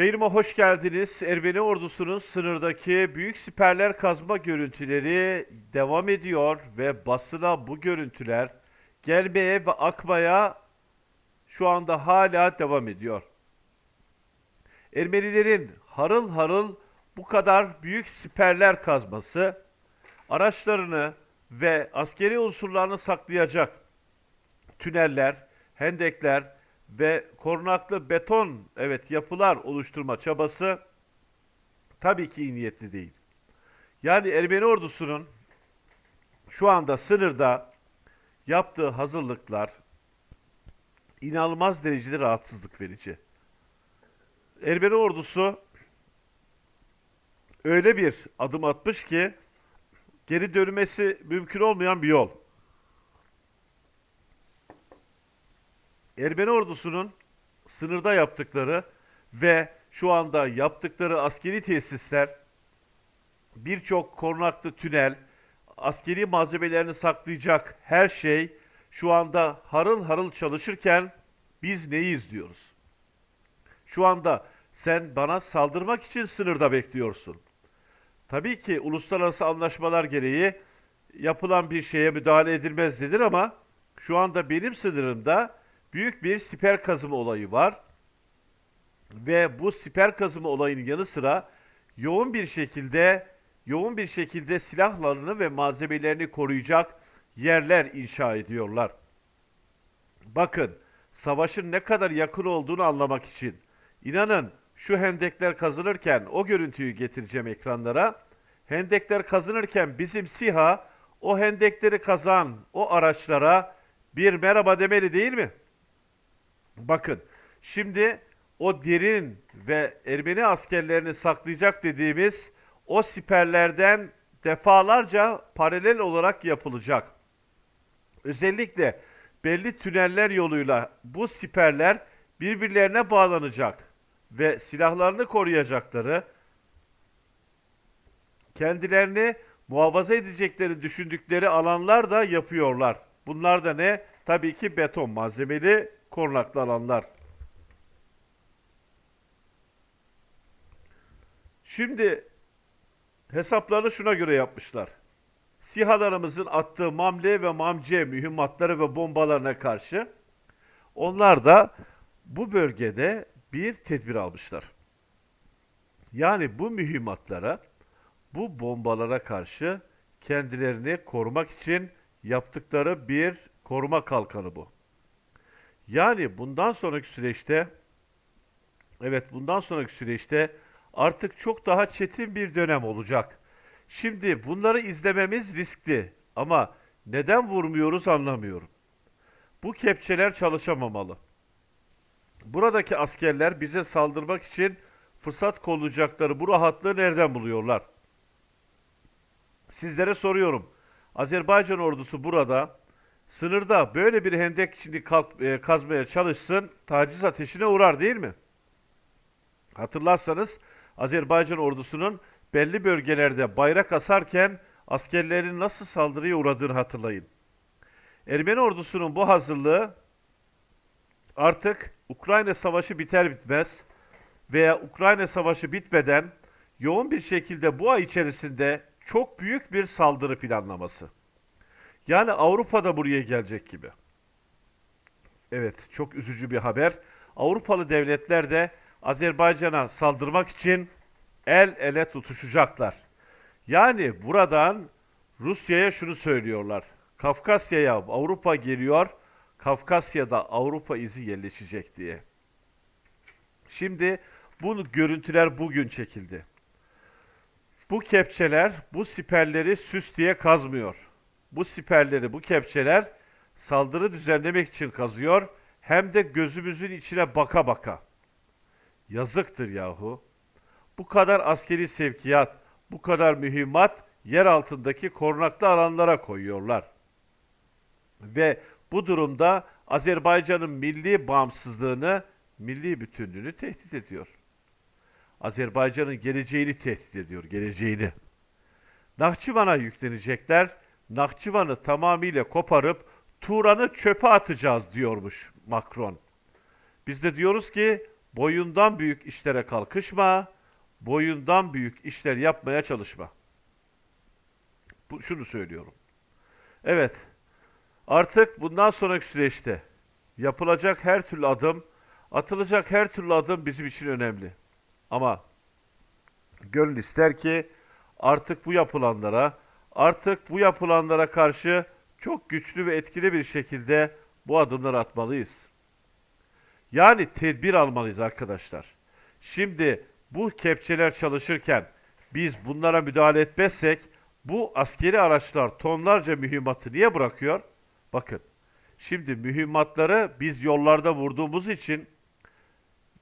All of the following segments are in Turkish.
Yayınıma hoş geldiniz. Ermeni ordusunun sınırdaki büyük siperler kazma görüntüleri devam ediyor ve basına bu görüntüler gelmeye ve akmaya şu anda hala devam ediyor. Ermenilerin harıl harıl bu kadar büyük siperler kazması araçlarını ve askeri unsurlarını saklayacak tüneller, hendekler ve korunaklı beton evet yapılar oluşturma çabası tabii ki iyi niyetli değil. Yani Ermeni ordusunun şu anda sınırda yaptığı hazırlıklar inanılmaz derecede rahatsızlık verici. Ermeni ordusu öyle bir adım atmış ki geri dönmesi mümkün olmayan bir yol. Ermeni ordusunun sınırda yaptıkları ve şu anda yaptıkları askeri tesisler birçok korunaklı tünel, askeri malzemelerini saklayacak her şey şu anda harıl harıl çalışırken biz neyi izliyoruz? Şu anda sen bana saldırmak için sınırda bekliyorsun. Tabii ki uluslararası anlaşmalar gereği yapılan bir şeye müdahale edilmez denir ama şu anda benim sınırımda büyük bir siper kazımı olayı var. Ve bu siper kazımı olayının yanı sıra yoğun bir şekilde yoğun bir şekilde silahlarını ve malzemelerini koruyacak yerler inşa ediyorlar. Bakın, savaşın ne kadar yakın olduğunu anlamak için inanın şu hendekler kazılırken o görüntüyü getireceğim ekranlara. Hendekler kazınırken bizim SİHA o hendekleri kazan o araçlara bir merhaba demeli değil mi? Bakın şimdi o derin ve Ermeni askerlerini saklayacak dediğimiz o siperlerden defalarca paralel olarak yapılacak. Özellikle belli tüneller yoluyla bu siperler birbirlerine bağlanacak ve silahlarını koruyacakları, kendilerini muhafaza edecekleri düşündükleri alanlar da yapıyorlar. Bunlar da ne? Tabii ki beton malzemeli korunaklı alanlar. Şimdi hesaplarını şuna göre yapmışlar. SİHA'larımızın attığı mamle ve mamce mühimmatları ve bombalarına karşı onlar da bu bölgede bir tedbir almışlar. Yani bu mühimmatlara, bu bombalara karşı kendilerini korumak için yaptıkları bir koruma kalkanı bu. Yani bundan sonraki süreçte evet bundan sonraki süreçte artık çok daha çetin bir dönem olacak. Şimdi bunları izlememiz riskli ama neden vurmuyoruz anlamıyorum. Bu kepçeler çalışamamalı. Buradaki askerler bize saldırmak için fırsat kollayacakları bu rahatlığı nereden buluyorlar? Sizlere soruyorum. Azerbaycan ordusu burada sınırda böyle bir hendek şimdi kalk, e, kazmaya çalışsın, taciz ateşine uğrar değil mi? Hatırlarsanız Azerbaycan ordusunun belli bölgelerde bayrak asarken askerlerin nasıl saldırıya uğradığını hatırlayın. Ermeni ordusunun bu hazırlığı artık Ukrayna savaşı biter bitmez veya Ukrayna savaşı bitmeden yoğun bir şekilde bu ay içerisinde çok büyük bir saldırı planlaması. Yani Avrupa'da buraya gelecek gibi. Evet, çok üzücü bir haber. Avrupalı devletler de Azerbaycan'a saldırmak için el ele tutuşacaklar. Yani buradan Rusya'ya şunu söylüyorlar. Kafkasya'ya Avrupa geliyor, Kafkasya'da Avrupa izi yerleşecek diye. Şimdi bu görüntüler bugün çekildi. Bu kepçeler bu siperleri süs diye kazmıyor. Bu siperleri, bu kepçeler saldırı düzenlemek için kazıyor. Hem de gözümüzün içine baka baka. Yazıktır yahu. Bu kadar askeri sevkiyat, bu kadar mühimmat yer altındaki korunaklı alanlara koyuyorlar. Ve bu durumda Azerbaycan'ın milli bağımsızlığını, milli bütünlüğünü tehdit ediyor. Azerbaycan'ın geleceğini tehdit ediyor, geleceğini. Nahçıvan'a yüklenecekler, Nahçıvan'ı tamamıyla koparıp Turan'ı çöpe atacağız diyormuş Macron. Biz de diyoruz ki boyundan büyük işlere kalkışma, boyundan büyük işler yapmaya çalışma. Bu, şunu söylüyorum. Evet, artık bundan sonraki süreçte yapılacak her türlü adım, atılacak her türlü adım bizim için önemli. Ama gönül ister ki artık bu yapılanlara, artık bu yapılanlara karşı çok güçlü ve etkili bir şekilde bu adımları atmalıyız. Yani tedbir almalıyız arkadaşlar. Şimdi bu kepçeler çalışırken biz bunlara müdahale etmezsek bu askeri araçlar tonlarca mühimmatı niye bırakıyor? Bakın. Şimdi mühimmatları biz yollarda vurduğumuz için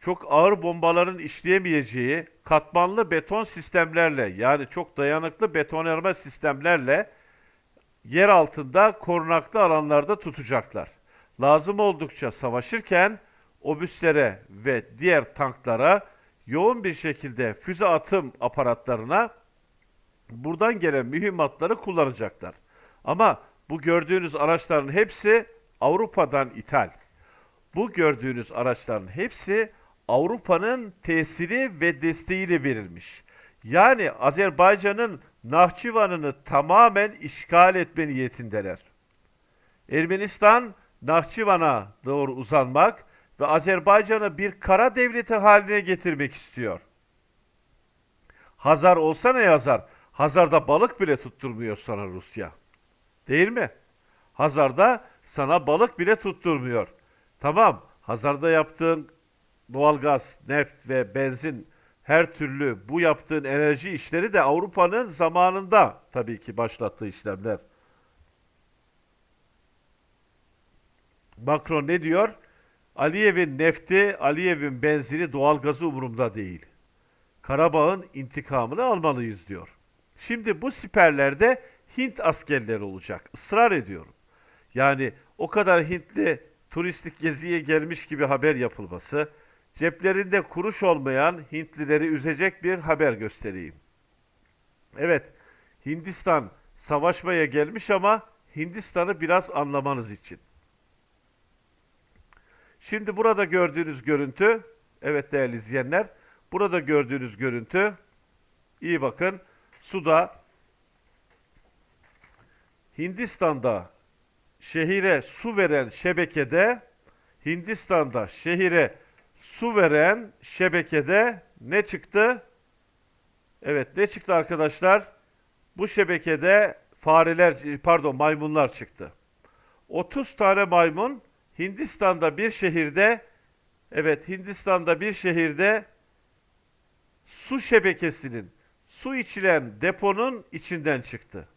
çok ağır bombaların işleyemeyeceği katmanlı beton sistemlerle yani çok dayanıklı betonarme sistemlerle yer altında korunaklı alanlarda tutacaklar. Lazım oldukça savaşırken obüslere ve diğer tanklara yoğun bir şekilde füze atım aparatlarına buradan gelen mühimmatları kullanacaklar. Ama bu gördüğünüz araçların hepsi Avrupa'dan ithal. Bu gördüğünüz araçların hepsi Avrupa'nın tesiri ve desteğiyle verilmiş. Yani Azerbaycan'ın Nahçıvan'ını tamamen işgal etme niyetindeler. Ermenistan Nahçıvan'a doğru uzanmak ve Azerbaycan'ı bir kara devleti haline getirmek istiyor. Hazar olsa ne yazar? Hazar'da balık bile tutturmuyor sana Rusya. Değil mi? Hazar'da sana balık bile tutturmuyor. Tamam, Hazar'da yaptığın doğalgaz, neft ve benzin her türlü bu yaptığın enerji işleri de Avrupa'nın zamanında tabii ki başlattığı işlemler. Macron ne diyor? Aliyev'in nefti, Aliyev'in benzini, doğalgazı umurumda değil. Karabağ'ın intikamını almalıyız diyor. Şimdi bu siperlerde Hint askerleri olacak. Israr ediyorum. Yani o kadar Hintli turistik geziye gelmiş gibi haber yapılması, ceplerinde kuruş olmayan Hintlileri üzecek bir haber göstereyim. Evet, Hindistan savaşmaya gelmiş ama Hindistan'ı biraz anlamanız için. Şimdi burada gördüğünüz görüntü, evet değerli izleyenler, burada gördüğünüz görüntü, iyi bakın, suda Hindistan'da şehire su veren şebekede Hindistan'da şehire su veren şebekede ne çıktı? Evet ne çıktı arkadaşlar? Bu şebekede fareler pardon maymunlar çıktı. 30 tane maymun Hindistan'da bir şehirde evet Hindistan'da bir şehirde su şebekesinin su içilen deponun içinden çıktı.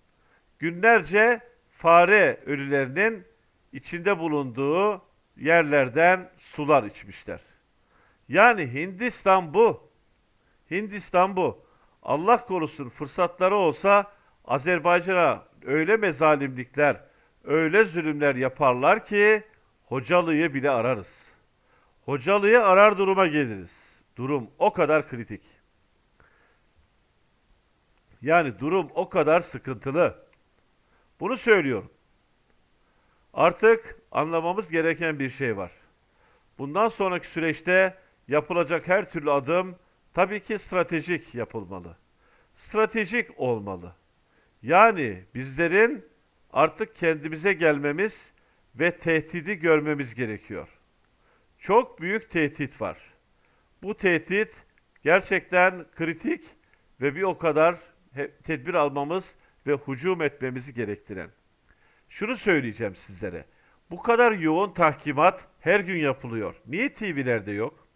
Günlerce fare ölülerinin içinde bulunduğu yerlerden sular içmişler. Yani Hindistan bu. Hindistan bu. Allah korusun fırsatları olsa Azerbaycan'a öyle mezalimlikler, öyle zulümler yaparlar ki Hocalı'yı bile ararız. Hocalı'yı arar duruma geliriz. Durum o kadar kritik. Yani durum o kadar sıkıntılı. Bunu söylüyorum. Artık anlamamız gereken bir şey var. Bundan sonraki süreçte yapılacak her türlü adım tabii ki stratejik yapılmalı. Stratejik olmalı. Yani bizlerin artık kendimize gelmemiz ve tehdidi görmemiz gerekiyor. Çok büyük tehdit var. Bu tehdit gerçekten kritik ve bir o kadar tedbir almamız ve hücum etmemizi gerektiren. Şunu söyleyeceğim sizlere. Bu kadar yoğun tahkimat her gün yapılıyor. Niye TV'lerde yok?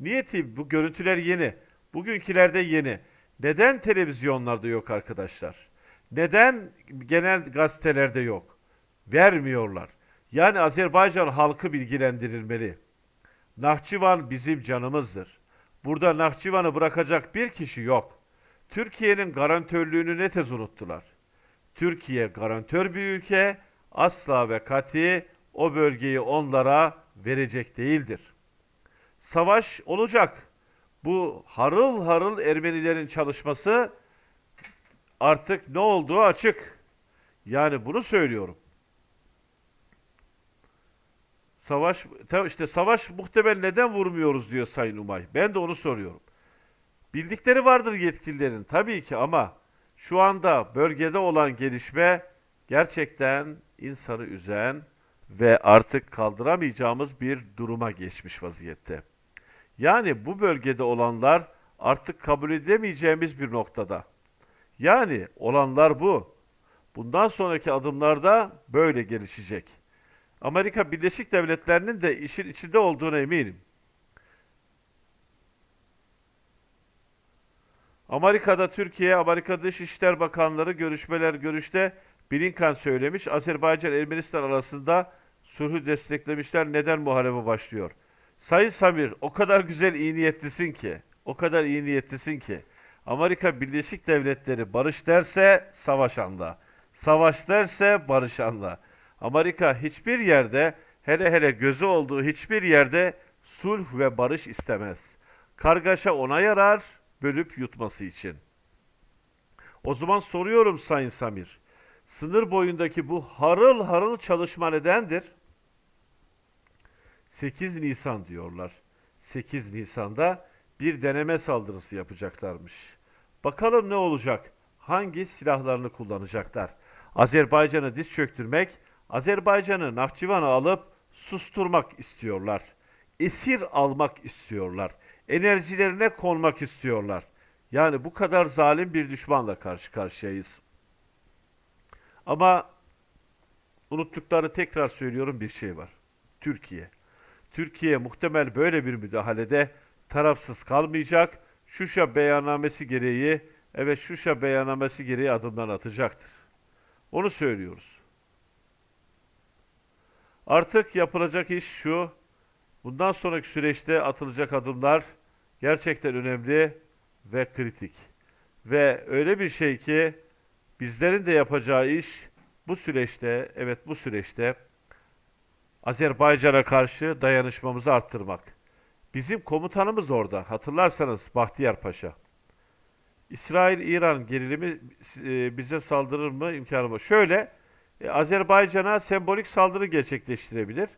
Niye TV? Bu görüntüler yeni. Bugünkülerde yeni. Neden televizyonlarda yok arkadaşlar? Neden genel gazetelerde yok? Vermiyorlar. Yani Azerbaycan halkı bilgilendirilmeli. Nahçıvan bizim canımızdır. Burada Nahçıvan'ı bırakacak bir kişi yok. Türkiye'nin garantörlüğünü ne tez unuttular. Türkiye garantör bir ülke, asla ve kati o bölgeyi onlara verecek değildir. Savaş olacak. Bu harıl harıl Ermenilerin çalışması artık ne olduğu açık. Yani bunu söylüyorum. Savaş işte savaş muhtemel neden vurmuyoruz diyor Sayın Umay. Ben de onu soruyorum. Bildikleri vardır yetkililerin tabii ki ama şu anda bölgede olan gelişme gerçekten insanı üzen ve artık kaldıramayacağımız bir duruma geçmiş vaziyette. Yani bu bölgede olanlar artık kabul edemeyeceğimiz bir noktada. Yani olanlar bu. Bundan sonraki adımlarda böyle gelişecek. Amerika Birleşik Devletleri'nin de işin içinde olduğuna eminim. Amerika'da Türkiye, Amerika Dışişler Bakanları görüşmeler görüşte Blinken söylemiş. Azerbaycan Ermenistan arasında sulhü desteklemişler. Neden muharebe başlıyor? Sayın Samir, o kadar güzel iyi niyetlisin ki, o kadar iyi niyetlisin ki. Amerika Birleşik Devletleri barış derse savaş anda. Savaş derse barış anda. Amerika hiçbir yerde, hele hele gözü olduğu hiçbir yerde sulh ve barış istemez. Kargaşa ona yarar, bölüp yutması için. O zaman soruyorum Sayın Samir. Sınır boyundaki bu harıl harıl çalışma nedendir? 8 Nisan diyorlar. 8 Nisan'da bir deneme saldırısı yapacaklarmış. Bakalım ne olacak? Hangi silahlarını kullanacaklar? Azerbaycan'ı diz çöktürmek, Azerbaycan'ı Nahçıvan'a alıp susturmak istiyorlar. Esir almak istiyorlar. Enerjilerine konmak istiyorlar. Yani bu kadar zalim bir düşmanla karşı karşıyayız. Ama unuttukları tekrar söylüyorum bir şey var. Türkiye. Türkiye muhtemel böyle bir müdahalede tarafsız kalmayacak. Şuşa beyannamesi gereği, evet Şuşa beyannamesi gereği adımlar atacaktır. Onu söylüyoruz. Artık yapılacak iş şu. Bundan sonraki süreçte atılacak adımlar gerçekten önemli ve kritik. Ve öyle bir şey ki bizlerin de yapacağı iş bu süreçte, evet bu süreçte Azerbaycan'a karşı dayanışmamızı arttırmak. Bizim komutanımız orada. Hatırlarsanız Bahtiyar Paşa. İsrail-İran gerilimi e, bize saldırır mı imkanı var. Şöyle e, Azerbaycan'a sembolik saldırı gerçekleştirebilir.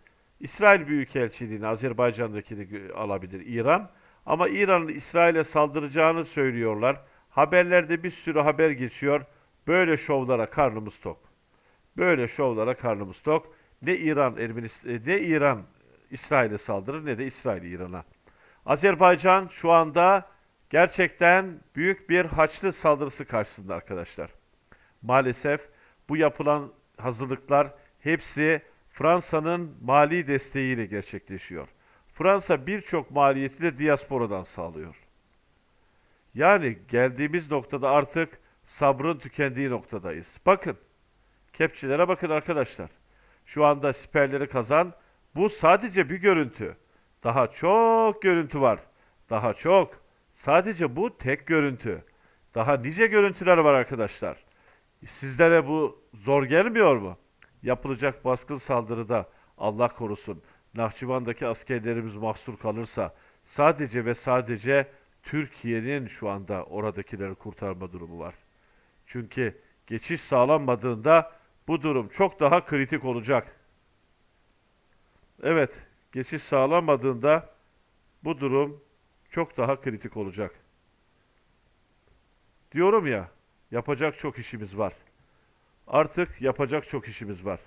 İsrail Büyükelçiliğini Azerbaycan'dakini alabilir İran. Ama İran'ın İsrail'e saldıracağını söylüyorlar. Haberlerde bir sürü haber geçiyor. Böyle şovlara karnımız tok. Böyle şovlara karnımız tok. Ne İran Ermenistan ne İran İsrail'e saldırır ne de İsrail İran'a. Azerbaycan şu anda gerçekten büyük bir Haçlı saldırısı karşısında arkadaşlar. Maalesef bu yapılan hazırlıklar hepsi Fransa'nın mali desteğiyle gerçekleşiyor. Fransa birçok maliyeti de diasporadan sağlıyor. Yani geldiğimiz noktada artık sabrın tükendiği noktadayız. Bakın, kepçelere bakın arkadaşlar. Şu anda siperleri kazan. Bu sadece bir görüntü. Daha çok görüntü var. Daha çok. Sadece bu tek görüntü. Daha nice görüntüler var arkadaşlar. Sizlere bu zor gelmiyor mu? Yapılacak baskın saldırıda Allah korusun Nahçıvan'daki askerlerimiz mahsur kalırsa sadece ve sadece Türkiye'nin şu anda oradakileri kurtarma durumu var. Çünkü geçiş sağlanmadığında bu durum çok daha kritik olacak. Evet, geçiş sağlanmadığında bu durum çok daha kritik olacak. Diyorum ya, yapacak çok işimiz var. Artık yapacak çok işimiz var.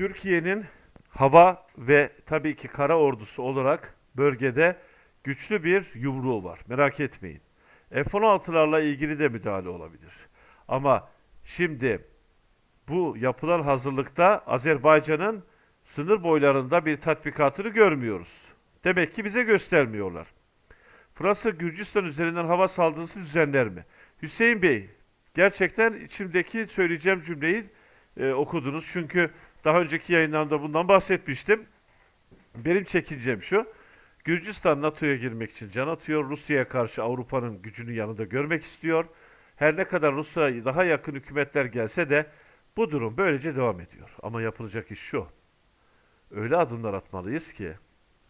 Türkiye'nin hava ve tabii ki kara ordusu olarak bölgede güçlü bir yumruğu var. Merak etmeyin. F-16'larla ilgili de müdahale olabilir. Ama şimdi bu yapılan hazırlıkta Azerbaycan'ın sınır boylarında bir tatbikatını görmüyoruz. Demek ki bize göstermiyorlar. Fransa Gürcistan üzerinden hava saldırısı düzenler mi? Hüseyin Bey, gerçekten içimdeki söyleyeceğim cümleyi e, okudunuz. Çünkü daha önceki yayınlarımda bundan bahsetmiştim. Benim çekincem şu. Gürcistan NATO'ya girmek için can atıyor. Rusya'ya karşı Avrupa'nın gücünü yanında görmek istiyor. Her ne kadar Rusya'ya daha yakın hükümetler gelse de bu durum böylece devam ediyor. Ama yapılacak iş şu. Öyle adımlar atmalıyız ki,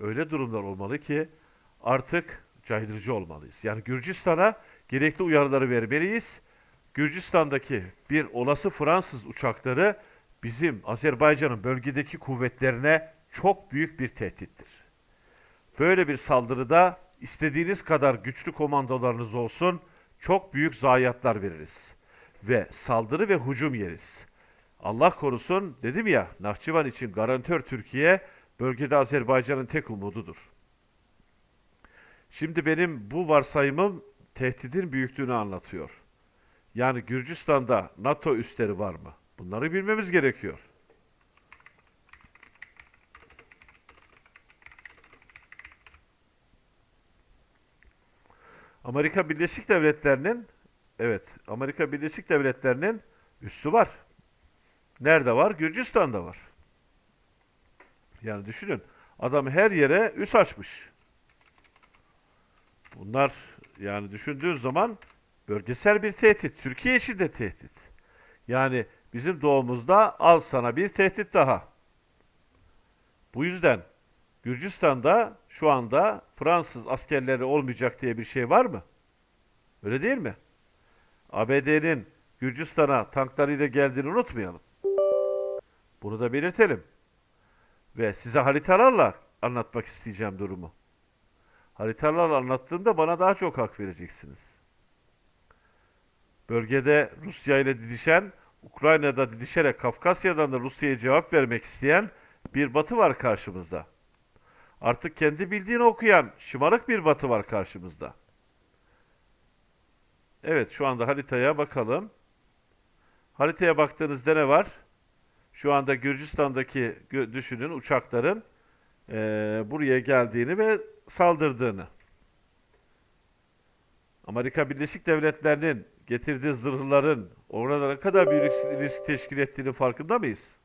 öyle durumlar olmalı ki artık caydırıcı olmalıyız. Yani Gürcistan'a gerekli uyarıları vermeliyiz. Gürcistan'daki bir olası Fransız uçakları bizim Azerbaycan'ın bölgedeki kuvvetlerine çok büyük bir tehdittir. Böyle bir saldırıda istediğiniz kadar güçlü komandolarınız olsun, çok büyük zayiatlar veririz. Ve saldırı ve hücum yeriz. Allah korusun dedim ya, Nahçıvan için garantör Türkiye, bölgede Azerbaycan'ın tek umududur. Şimdi benim bu varsayımım tehdidin büyüklüğünü anlatıyor. Yani Gürcistan'da NATO üsleri var mı? Bunları bilmemiz gerekiyor. Amerika Birleşik Devletleri'nin evet, Amerika Birleşik Devletleri'nin üssü var. Nerede var? Gürcistan'da var. Yani düşünün, adam her yere üs açmış. Bunlar yani düşündüğün zaman bölgesel bir tehdit. Türkiye için de tehdit. Yani bizim doğumuzda al sana bir tehdit daha. Bu yüzden Gürcistan'da şu anda Fransız askerleri olmayacak diye bir şey var mı? Öyle değil mi? ABD'nin Gürcistan'a tanklarıyla geldiğini unutmayalım. Bunu da belirtelim. Ve size haritalarla anlatmak isteyeceğim durumu. Haritalarla anlattığımda bana daha çok hak vereceksiniz. Bölgede Rusya ile didişen, Ukrayna'da didişerek Kafkasya'dan da Rusya'ya cevap vermek isteyen bir batı var karşımızda. Artık kendi bildiğini okuyan şımarık bir batı var karşımızda. Evet şu anda haritaya bakalım. Haritaya baktığınızda ne var? Şu anda Gürcistan'daki düşünün uçakların eee, buraya geldiğini ve saldırdığını. Amerika Birleşik Devletleri'nin getirdiği zırhların orada ne kadar büyük risk teşkil ettiğini farkında mıyız?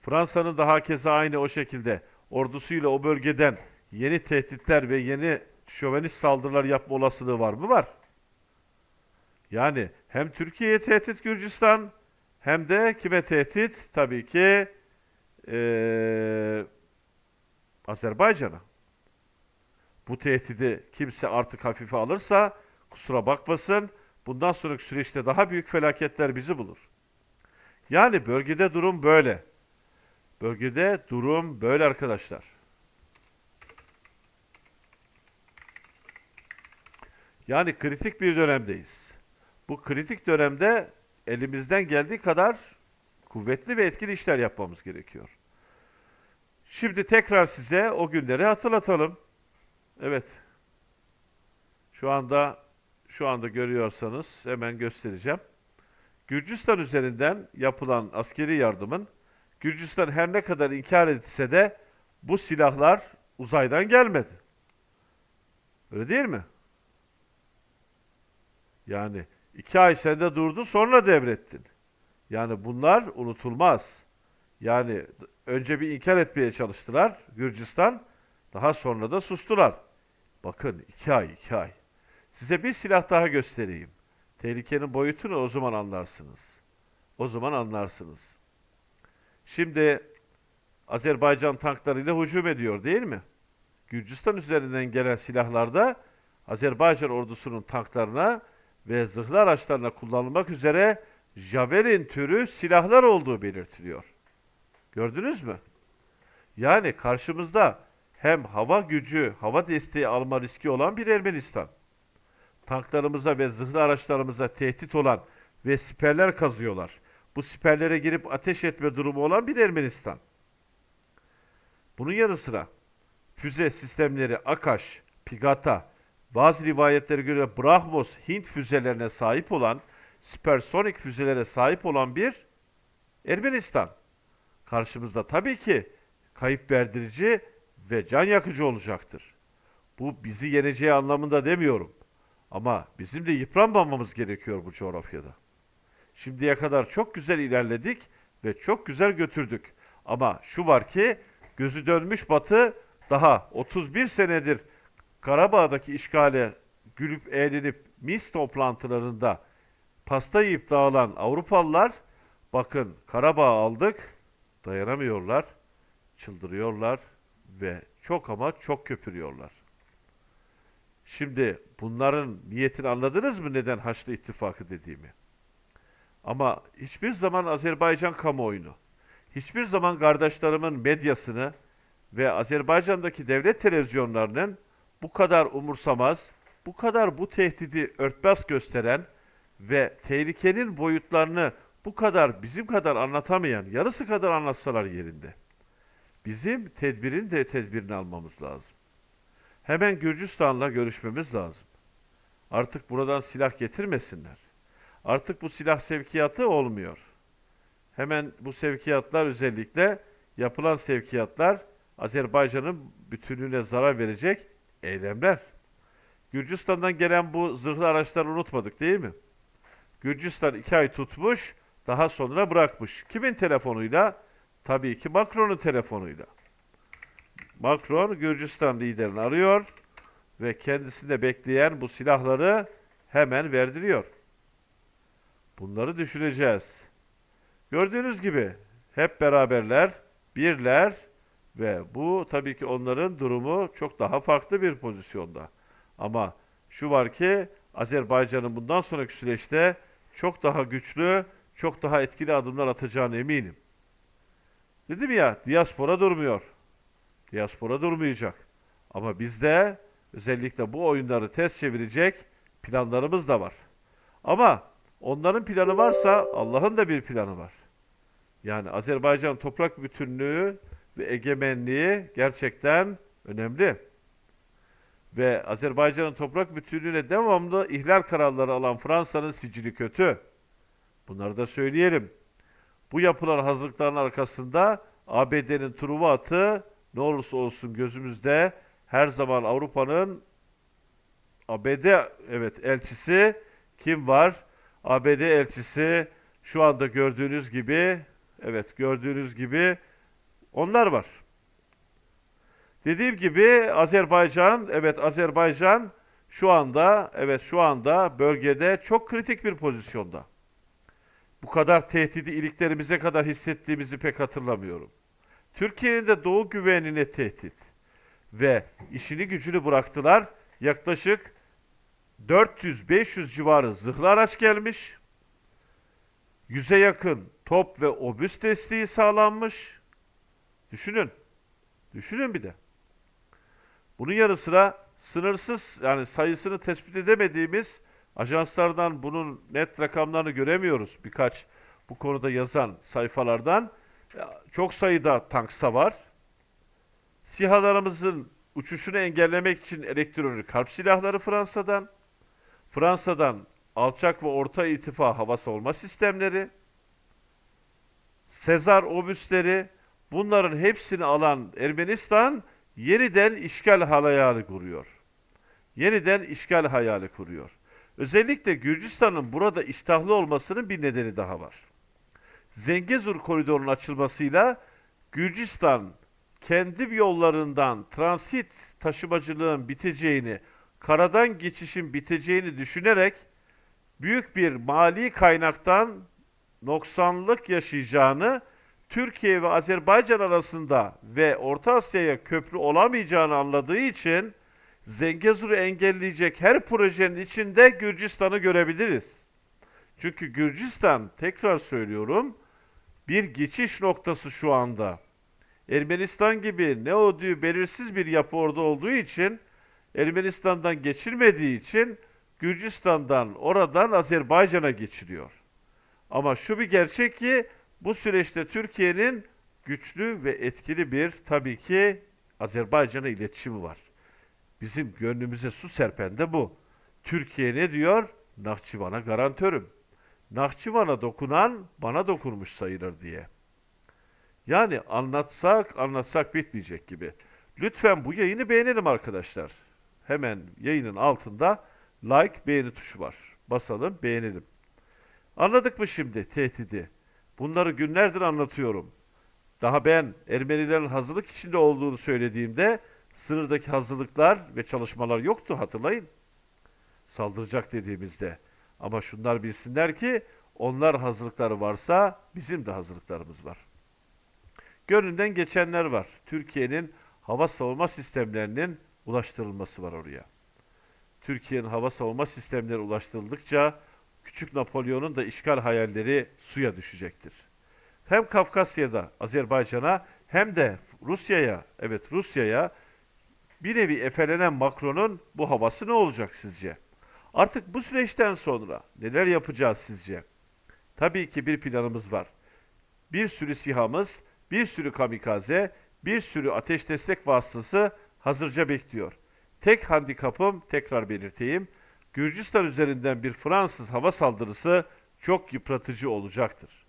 Fransa'nın da hakeza aynı o şekilde ordusuyla o bölgeden yeni tehditler ve yeni şövenist saldırılar yapma olasılığı var mı? Var. Yani hem Türkiye'ye tehdit Gürcistan hem de kime tehdit? Tabii ki eee Azerbaycan'a. Bu tehdidi kimse artık hafife alırsa kusura bakmasın bundan sonraki süreçte daha büyük felaketler bizi bulur. Yani bölgede durum böyle. Bölgede durum böyle arkadaşlar. Yani kritik bir dönemdeyiz. Bu kritik dönemde elimizden geldiği kadar kuvvetli ve etkili işler yapmamız gerekiyor. Şimdi tekrar size o günleri hatırlatalım. Evet. Şu anda şu anda görüyorsanız hemen göstereceğim. Gürcistan üzerinden yapılan askeri yardımın Gürcistan her ne kadar inkar etse de bu silahlar uzaydan gelmedi. Öyle değil mi? Yani iki ay sende durdu sonra devrettin. Yani bunlar unutulmaz. Yani önce bir inkar etmeye çalıştılar Gürcistan. Daha sonra da sustular. Bakın iki ay, iki ay. Size bir silah daha göstereyim. Tehlikenin boyutunu o zaman anlarsınız. O zaman anlarsınız. Şimdi Azerbaycan tanklarıyla hücum ediyor değil mi? Gürcistan üzerinden gelen silahlarda Azerbaycan ordusunun tanklarına ve zırhlı araçlarına kullanılmak üzere Javelin türü silahlar olduğu belirtiliyor. Gördünüz mü? Yani karşımızda hem hava gücü, hava desteği alma riski olan bir Ermenistan. Tanklarımıza ve zırhlı araçlarımıza tehdit olan ve siperler kazıyorlar. Bu siperlere girip ateş etme durumu olan bir Ermenistan. Bunun yanı sıra füze sistemleri Akaş, Pigata, bazı rivayetlere göre Brahmos Hint füzelerine sahip olan, süpersonik füzelere sahip olan bir Ermenistan. Karşımızda tabii ki kayıp verdirici ve can yakıcı olacaktır. Bu bizi yeneceği anlamında demiyorum. Ama bizim de yıpranmamamız gerekiyor bu coğrafyada. Şimdiye kadar çok güzel ilerledik ve çok güzel götürdük. Ama şu var ki gözü dönmüş batı daha 31 senedir Karabağ'daki işgale gülüp eğlenip mis toplantılarında pasta yiyip dağılan Avrupalılar bakın Karabağ aldık dayanamıyorlar, çıldırıyorlar ve çok ama çok köpürüyorlar. Şimdi bunların niyetini anladınız mı neden Haçlı İttifakı dediğimi? Ama hiçbir zaman Azerbaycan kamuoyunu, hiçbir zaman kardeşlerimin medyasını ve Azerbaycan'daki devlet televizyonlarının bu kadar umursamaz, bu kadar bu tehdidi örtbas gösteren ve tehlikenin boyutlarını bu kadar bizim kadar anlatamayan, yarısı kadar anlatsalar yerinde. Bizim tedbirin de tedbirini almamız lazım. Hemen Gürcistan'la görüşmemiz lazım. Artık buradan silah getirmesinler. Artık bu silah sevkiyatı olmuyor. Hemen bu sevkiyatlar özellikle yapılan sevkiyatlar Azerbaycan'ın bütünlüğüne zarar verecek eylemler. Gürcistan'dan gelen bu zırhlı araçları unutmadık değil mi? Gürcistan iki ay tutmuş, daha sonra bırakmış. Kimin telefonuyla? Tabii ki Macron'un telefonuyla. Macron Gürcistan liderini arıyor ve kendisinde bekleyen bu silahları hemen verdiriyor. Bunları düşüneceğiz. Gördüğünüz gibi hep beraberler, birler ve bu tabii ki onların durumu çok daha farklı bir pozisyonda. Ama şu var ki Azerbaycan'ın bundan sonraki süreçte çok daha güçlü, çok daha etkili adımlar atacağına eminim. Dedim ya, diaspora durmuyor. Diaspora durmayacak. Ama bizde özellikle bu oyunları ters çevirecek planlarımız da var. Ama onların planı varsa Allah'ın da bir planı var. Yani Azerbaycan toprak bütünlüğü ve egemenliği gerçekten önemli. Ve Azerbaycan'ın toprak bütünlüğüne devamlı ihlal kararları alan Fransa'nın sicili kötü. Bunları da söyleyelim. Bu yapılan hazırlıkların arkasında ABD'nin Truva atı ne olursa olsun gözümüzde her zaman Avrupa'nın ABD evet elçisi kim var? ABD elçisi şu anda gördüğünüz gibi evet gördüğünüz gibi onlar var. Dediğim gibi Azerbaycan evet Azerbaycan şu anda evet şu anda bölgede çok kritik bir pozisyonda. Bu kadar tehdidi iliklerimize kadar hissettiğimizi pek hatırlamıyorum. Türkiye'nin de doğu güvenliğine tehdit. Ve işini gücünü bıraktılar. Yaklaşık 400-500 civarı zırhlı araç gelmiş. Yüze yakın top ve obüs desteği sağlanmış. Düşünün. Düşünün bir de. Bunun yanı sıra sınırsız yani sayısını tespit edemediğimiz ajanslardan bunun net rakamlarını göremiyoruz. Birkaç bu konuda yazan sayfalardan çok sayıda tanksa var. SİHA'larımızın uçuşunu engellemek için elektronik harp silahları Fransa'dan, Fransa'dan alçak ve orta irtifa hava savunma sistemleri, Sezar obüsleri, bunların hepsini alan Ermenistan yeniden işgal hayali kuruyor. Yeniden işgal hayali kuruyor. Özellikle Gürcistan'ın burada iştahlı olmasının bir nedeni daha var. Zengezur koridorunun açılmasıyla Gürcistan kendi yollarından transit taşımacılığın biteceğini, karadan geçişin biteceğini düşünerek büyük bir mali kaynaktan noksanlık yaşayacağını, Türkiye ve Azerbaycan arasında ve Orta Asya'ya köprü olamayacağını anladığı için Zengezur'u engelleyecek her projenin içinde Gürcistan'ı görebiliriz. Çünkü Gürcistan, tekrar söylüyorum, bir geçiş noktası şu anda. Ermenistan gibi ne olduğu belirsiz bir yapı orada olduğu için, Ermenistan'dan geçirmediği için Gürcistan'dan oradan Azerbaycan'a geçiriyor. Ama şu bir gerçek ki bu süreçte Türkiye'nin güçlü ve etkili bir tabii ki Azerbaycan'a iletişimi var. Bizim gönlümüze su serpen de bu. Türkiye ne diyor? Nahçıvan'a garantörüm. Nahçıvan'a dokunan bana dokunmuş sayılır diye. Yani anlatsak anlatsak bitmeyecek gibi. Lütfen bu yayını beğenelim arkadaşlar. Hemen yayının altında like beğeni tuşu var. Basalım beğenelim. Anladık mı şimdi tehdidi? Bunları günlerdir anlatıyorum. Daha ben Ermenilerin hazırlık içinde olduğunu söylediğimde sınırdaki hazırlıklar ve çalışmalar yoktu hatırlayın. Saldıracak dediğimizde. Ama şunlar bilsinler ki onlar hazırlıkları varsa bizim de hazırlıklarımız var. Gönlünden geçenler var. Türkiye'nin hava savunma sistemlerinin ulaştırılması var oraya. Türkiye'nin hava savunma sistemleri ulaştırıldıkça Küçük Napolyon'un da işgal hayalleri suya düşecektir. Hem Kafkasya'da Azerbaycan'a hem de Rusya'ya, evet Rusya'ya bir nevi efelenen Macron'un bu havası ne olacak sizce? Artık bu süreçten sonra neler yapacağız sizce? Tabii ki bir planımız var. Bir sürü sihamız, bir sürü kamikaze, bir sürü ateş destek vasıtası hazırca bekliyor. Tek handikapım tekrar belirteyim. Gürcistan üzerinden bir Fransız hava saldırısı çok yıpratıcı olacaktır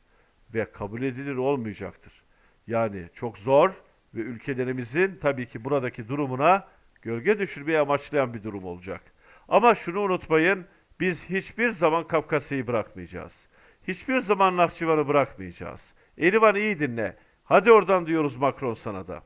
ve kabul edilir olmayacaktır. Yani çok zor ve ülkelerimizin tabii ki buradaki durumuna gölge düşürmeyi amaçlayan bir durum olacak. Ama şunu unutmayın, biz hiçbir zaman Kafkasya'yı bırakmayacağız. Hiçbir zaman Nahçıvan'ı bırakmayacağız. Erivan iyi dinle. Hadi oradan diyoruz Macron sana da.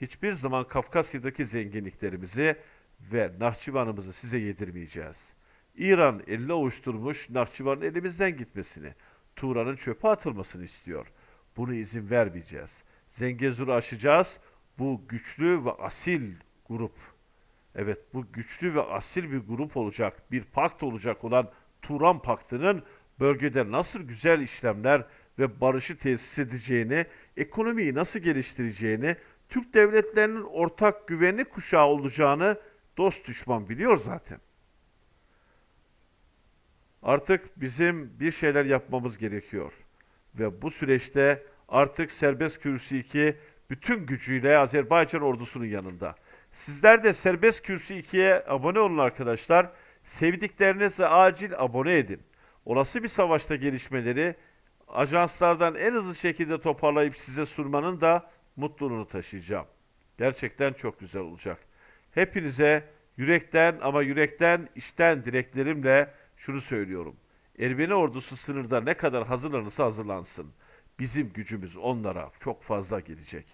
Hiçbir zaman Kafkasya'daki zenginliklerimizi ve Nahçıvan'ımızı size yedirmeyeceğiz. İran eline ovuşturmuş Nahçıvan'ın elimizden gitmesini, Turan'ın çöpe atılmasını istiyor. Bunu izin vermeyeceğiz. Zengezur'u aşacağız. Bu güçlü ve asil grup. Evet bu güçlü ve asil bir grup olacak, bir pakt olacak olan Turan Paktı'nın bölgede nasıl güzel işlemler ve barışı tesis edeceğini, ekonomiyi nasıl geliştireceğini, Türk devletlerinin ortak güvenlik kuşağı olacağını dost düşman biliyor zaten. Artık bizim bir şeyler yapmamız gerekiyor. Ve bu süreçte artık Serbest Kürsü 2 bütün gücüyle Azerbaycan ordusunun yanında. Sizler de Serbest Kürsü 2'ye abone olun arkadaşlar. Sevdiklerinize acil abone edin. Olası bir savaşta gelişmeleri ajanslardan en hızlı şekilde toparlayıp size sunmanın da mutluluğunu taşıyacağım. Gerçekten çok güzel olacak. Hepinize yürekten ama yürekten içten dileklerimle şunu söylüyorum. Ermeni ordusu sınırda ne kadar hazırlanırsa hazırlansın. Bizim gücümüz onlara çok fazla gelecek.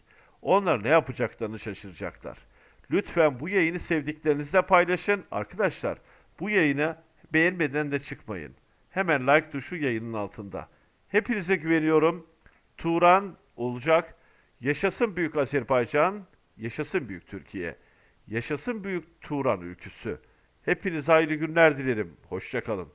Onlar ne yapacaklarını şaşıracaklar. Lütfen bu yayını sevdiklerinizle paylaşın. Arkadaşlar bu yayını beğenmeden de çıkmayın. Hemen like tuşu yayının altında. Hepinize güveniyorum. Turan olacak. Yaşasın Büyük Azerbaycan, yaşasın Büyük Türkiye, yaşasın Büyük Turan ülküsü. Hepinize hayırlı günler dilerim. Hoşçakalın.